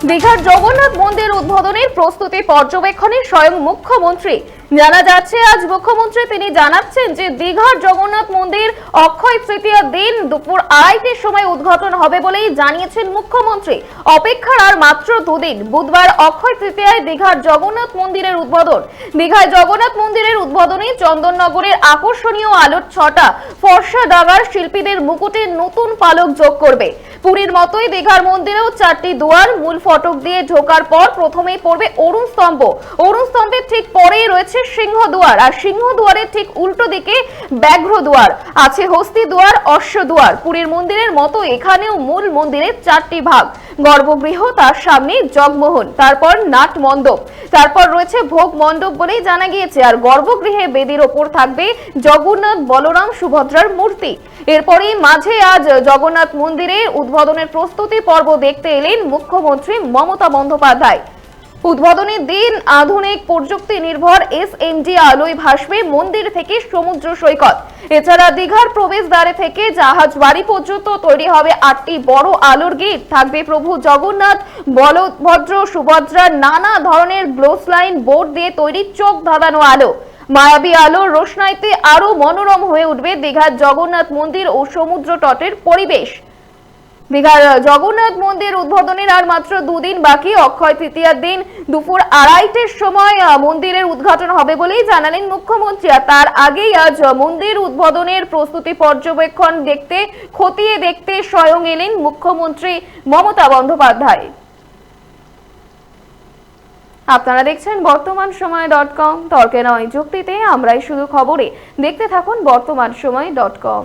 দীঘার জগন্নাথ মন্দির উদ্বোধনের প্রস্তুতি পর্যবেক্ষণে স্বয়ং মুখ্যমন্ত্রী জানা যাচ্ছে, আজ মুখ্যমন্ত্রী তিনি জানাচ্ছেন যে দীঘার জগন্নাথ মন্দির অক্ষয় তৃতীয় দিন দুপুর আড়াইটের সময় উদ্ঘাটন হবে বলেই জানিয়েছেন মুখ্যমন্ত্রী। অপেক্ষার আর মাত্র দুদিন, বুধবার অক্ষয় তৃতীয়ায় দীঘার জগন্নাথ মন্দিরের উদ্বোধন। দীঘায় জগন্নাথ মন্দিরের উদ্বোধনে চন্দননগরের আকর্ষণীয় আলোর ছটা ফর্সা ডাগার শিল্পীদের মুকুটে নতুন পালক যোগ করবে। পুরীর মতোই দীঘার মন্দিরেও চারটি দুয়ার, মূল ফটক দিয়ে ঢোকার পর প্রথমেই পড়বে অরুণ স্তম্ভ। অরুণ স্তম্ভের ঠিক পরেই রয়েছে সিংহ দুয়ার আর সিংহ দুয়ারের ঠিক উল্টো দিকে ব্যাঘ্র দুয়ার আছে হস্তি দুয়ার অশ্ব দুয়ার পুরীর মন্দিরের মতো এখানেও মূল মন্দিরের চারটি ভাগ। গর্ভগৃহ, তার সামনে জগমোহন, তারপর নাট মণ্ডপ তারপর রয়েছে ভোগ মণ্ডপ বলেই জানা গিয়েছে। আর গর্ভগৃহে বেদির ওপর থাকবে জগন্নাথ বলরাম সুভদ্রার মূর্তি। এরপরেই মাঝে আজ জগন্নাথ মন্দিরে উদ্বোধনের প্রস্তুতি পর্ব দেখতে এলেন মুখ্যমন্ত্রী মমতা বন্দ্যোপাধ্যায়। উদ্বোধনের দিন আধুনিক প্রযুক্তি নির্ভর এস আলোয় ভাসবে মন্দির থেকে সমুদ্র সৈকত। এছাড়া দীঘার প্রবেশদ্বারে থেকে জাহাজ বাড়ি পর্যন্ত তৈরি হবে আটটি বড় আলোর গেট। থাকবে প্রভু জগন্নাথ বলভদ্র সুভদ্রার নানা ধরনের গ্লোস লাইন, বোর্ড দিয়ে তৈরি চোখ ধাঁধানো আলো। মায়াবী আলোর রোশনাইতে আরও মনোরম হয়ে উঠবে দীঘার জগন্নাথ মন্দির ও সমুদ্র তটের পরিবেশ। দীঘার জগন্নাথ মন্দির উদ্বোধনের আর মাত্র দুদিন বাকি, অক্ষয় তৃতীয়ার দিন দুপুর আড়াইটের সময় মন্দিরের উদ্ঘাটন হবে বলেই জানালেন মুখ্যমন্ত্রী। তার আগেই আজ মন্দির উদ্বোধনের প্রস্তুতি পর্যবেক্ষণ দেখতে, খতিয়ে দেখতে স্বয়ং এলেন মুখ্যমন্ত্রী মমতা বন্দ্যোপাধ্যায়। আপনারা দেখছেন বর্তমান সময় ডট কম, তর্কে নয় যুক্তিতে আমরাই শুধু খবরে। দেখতে থাকুন বর্তমান সময় ডট কম।